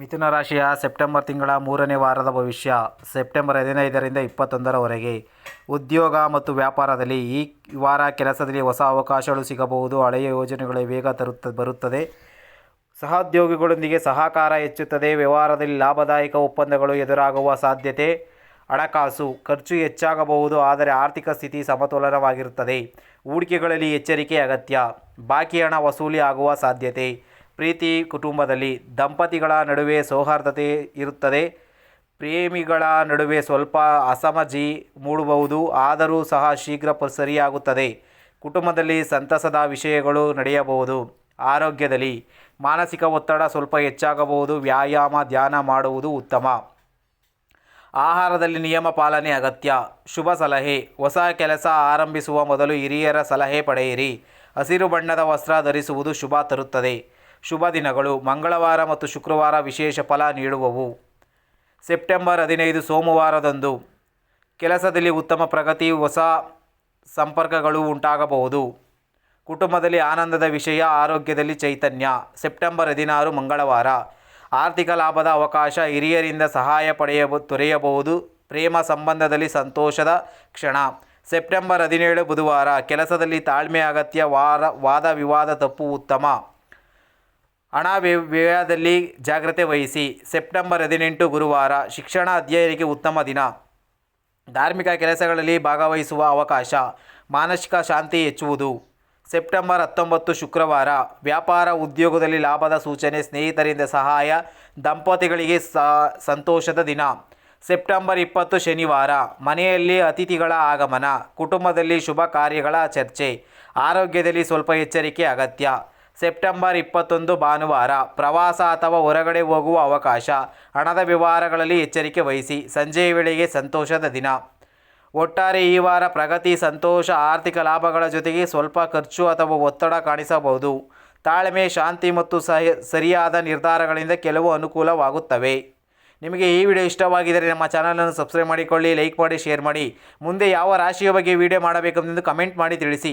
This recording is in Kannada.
ಮಿಥುನ ರಾಶಿಯ ಸೆಪ್ಟೆಂಬರ್ ತಿಂಗಳ ಮೂರನೇ ವಾರದ ಭವಿಷ್ಯ, ಸೆಪ್ಟೆಂಬರ್ ಹದಿನೈದರಿಂದ ಇಪ್ಪತ್ತೊಂದರವರೆಗೆ. ಉದ್ಯೋಗ ಮತ್ತು ವ್ಯಾಪಾರದಲ್ಲಿ ಈ ವಾರ ಕೆಲಸದಲ್ಲಿ ಹೊಸ ಅವಕಾಶಗಳು ಸಿಗಬಹುದು. ಹಳೆಯ ಯೋಜನೆಗಳು ವೇಗ ತರುತ್ತ, ಬರುತ್ತದೆ. ಸಹೋದ್ಯೋಗಿಗಳೊಂದಿಗೆ ಸಹಕಾರ ಹೆಚ್ಚುತ್ತದೆ. ವ್ಯವಹಾರದಲ್ಲಿ ಲಾಭದಾಯಕ ಒಪ್ಪಂದಗಳು ಎದುರಾಗುವ ಸಾಧ್ಯತೆ. ಹಣಕಾಸು ಖರ್ಚು ಹೆಚ್ಚಾಗಬಹುದು, ಆದರೆ ಆರ್ಥಿಕ ಸ್ಥಿತಿ ಸಮತೋಲನವಾಗಿರುತ್ತದೆ. ಹೂಡಿಕೆಗಳಲ್ಲಿ ಎಚ್ಚರಿಕೆ ಅಗತ್ಯ. ಬಾಕಿ ಹಣ ವಸೂಲಿ ಆಗುವ ಸಾಧ್ಯತೆ. ಪ್ರೀತಿ ಕುಟುಂಬದಲ್ಲಿ ದಂಪತಿಗಳ ನಡುವೆ ಸೌಹಾರ್ದತೆ ಇರುತ್ತದೆ. ಪ್ರೇಮಿಗಳ ನಡುವೆ ಸ್ವಲ್ಪ ಅಸಮಜಿ ಮೂಡಬಹುದು ಆದರೂ ಸಹ ಶೀಘ್ರ ಸರಿಯಾಗುತ್ತದೆ. ಕುಟುಂಬದಲ್ಲಿ ಸಂತಸದ ವಿಷಯಗಳು ನಡೆಯಬಹುದು. ಆರೋಗ್ಯದಲ್ಲಿ ಮಾನಸಿಕ ಒತ್ತಡ ಸ್ವಲ್ಪ ಹೆಚ್ಚಾಗಬಹುದು. ವ್ಯಾಯಾಮ, ಧ್ಯಾನ ಮಾಡುವುದು ಉತ್ತಮ. ಆಹಾರದಲ್ಲಿ ನಿಯಮ ಪಾಲನೆ ಅಗತ್ಯ. ಶುಭ ಸಲಹೆ. ಹೊಸ ಕೆಲಸ ಆರಂಭಿಸುವ ಮೊದಲು ಹಿರಿಯರ ಸಲಹೆ ಪಡೆಯಿರಿ. ಹಸಿರು ಬಣ್ಣದ ವಸ್ತ್ರ ಧರಿಸುವುದು ಶುಭ ತರುತ್ತದೆ. ಶುಭ ದಿನಗಳು. ಮಂಗಳವಾರ ಮತ್ತು ಶುಕ್ರವಾರ ವಿಶೇಷ ಫಲ ನೀಡುವವು. ಸೆಪ್ಟೆಂಬರ್ ಹದಿನೈದು ಸೋಮವಾರದಂದು ಕೆಲಸದಲ್ಲಿ ಉತ್ತಮ ಪ್ರಗತಿ, ಹೊಸ ಸಂಪರ್ಕಗಳು ಉಂಟಾಗಬಹುದು. ಕುಟುಂಬದಲ್ಲಿ ಆನಂದದ ವಿಷಯ, ಆರೋಗ್ಯದಲ್ಲಿ ಚೈತನ್ಯ. ಸೆಪ್ಟೆಂಬರ್ ಹದಿನಾರು ಮಂಗಳವಾರ. ಆರ್ಥಿಕ ಲಾಭದ ಅವಕಾಶ ಹಿರಿಯರಿಂದ ಸಹಾಯ ಪಡೆಯಬ, ದೊರೆಯಬಹುದು. ಪ್ರೇಮ ಸಂಬಂಧದಲ್ಲಿ ಸಂತೋಷದ ಕ್ಷಣ. ಸೆಪ್ಟೆಂಬರ್ ಹದಿನೇಳು ಬುಧವಾರ. ಕೆಲಸದಲ್ಲಿ ತಾಳ್ಮೆ, ಅಗತ್ಯ, ವಾರ ವಾದ ವಿವಾದ ತಪ್ಪು ಉತ್ತಮ. ಹಣ ವ್ಯ- ವ್ಯಯದಲ್ಲಿ ಜಾಗ್ರತೆ ವಹಿಸಿ. ಸೆಪ್ಟೆಂಬರ್ ಹದಿನೆಂಟು ಗುರುವಾರ ಶಿಕ್ಷಣ ಅಧ್ಯಯನಕ್ಕೆ ಉತ್ತಮ ದಿನ. ಧಾರ್ಮಿಕ ಕೆಲಸಗಳಲ್ಲಿ ಭಾಗವಹಿಸುವ ಅವಕಾಶ. ಮಾನಸಿಕ ಶಾಂತಿ ಹೆಚ್ಚುವುದು. ಸೆಪ್ಟೆಂಬರ್ ಹತ್ತೊಂಬತ್ತು ಶುಕ್ರವಾರ ವ್ಯಾಪಾರ ಉದ್ಯೋಗದಲ್ಲಿ ಲಾಭದ ಸೂಚನೆ, ಸ್ನೇಹಿತರಿಂದ ಸಹಾಯ, ದಂಪತಿಗಳಿಗೆ ಸಂತೋಷದ ದಿನ. ಸೆಪ್ಟೆಂಬರ್ ಇಪ್ಪತ್ತು ಶನಿವಾರ ಮನೆಯಲ್ಲಿ ಅತಿಥಿಗಳ ಆಗಮನ, ಕುಟುಂಬದಲ್ಲಿ ಶುಭ ಕಾರ್ಯಗಳ ಚರ್ಚೆ, ಆರೋಗ್ಯದಲ್ಲಿ ಸ್ವಲ್ಪ ಎಚ್ಚರಿಕೆ ಅಗತ್ಯ. ಸೆಪ್ಟೆಂಬರ್ ಇಪ್ಪತ್ತೊಂದು ಭಾನುವಾರ ಪ್ರವಾಸ ಅಥವಾ ಹೊರಗಡೆ ಹೋಗುವ ಅವಕಾಶ, ಹಣದ ವ್ಯವಹಾರಗಳಲ್ಲಿ ಎಚ್ಚರಿಕೆ ವಹಿಸಿ ಸಂಜೆಯ ವೇಳೆಗೆ ಸಂತೋಷದ ದಿನ. ಒಟ್ಟಾರೆ ಈ ವಾರ ಪ್ರಗತಿ, ಸಂತೋಷ, ಆರ್ಥಿಕ ಲಾಭಗಳ ಜೊತೆಗೆ ಸ್ವಲ್ಪ ಖರ್ಚು ಅಥವಾ ಒತ್ತಡ ಕಾಣಿಸಬಹುದು. ತಾಳ್ಮೆ, ಶಾಂತಿ ಮತ್ತು ಸಹ, ಸರಿಯಾದ ನಿರ್ಧಾರಗಳಿಂದ ಕೆಲವು ಅನುಕೂಲವಾಗುತ್ತವೆ. ನಿಮಗೆ ಈ ವಿಡಿಯೋ ಇಷ್ಟವಾಗಿದ್ದರೆ ನಮ್ಮ ಚಾನಲನ್ನು ಸಬ್ಸ್ಕ್ರೈಬ್ ಮಾಡಿಕೊಳ್ಳಿ, ಲೈಕ್ ಮಾಡಿ, ಶೇರ್ ಮಾಡಿ. ಮುಂದೆ ಯಾವ ರಾಶಿಯ ಬಗ್ಗೆ ವಿಡಿಯೋ ಮಾಡಬೇಕೆಂದು ಕಮೆಂಟ್ ಮಾಡಿ ತಿಳಿಸಿ.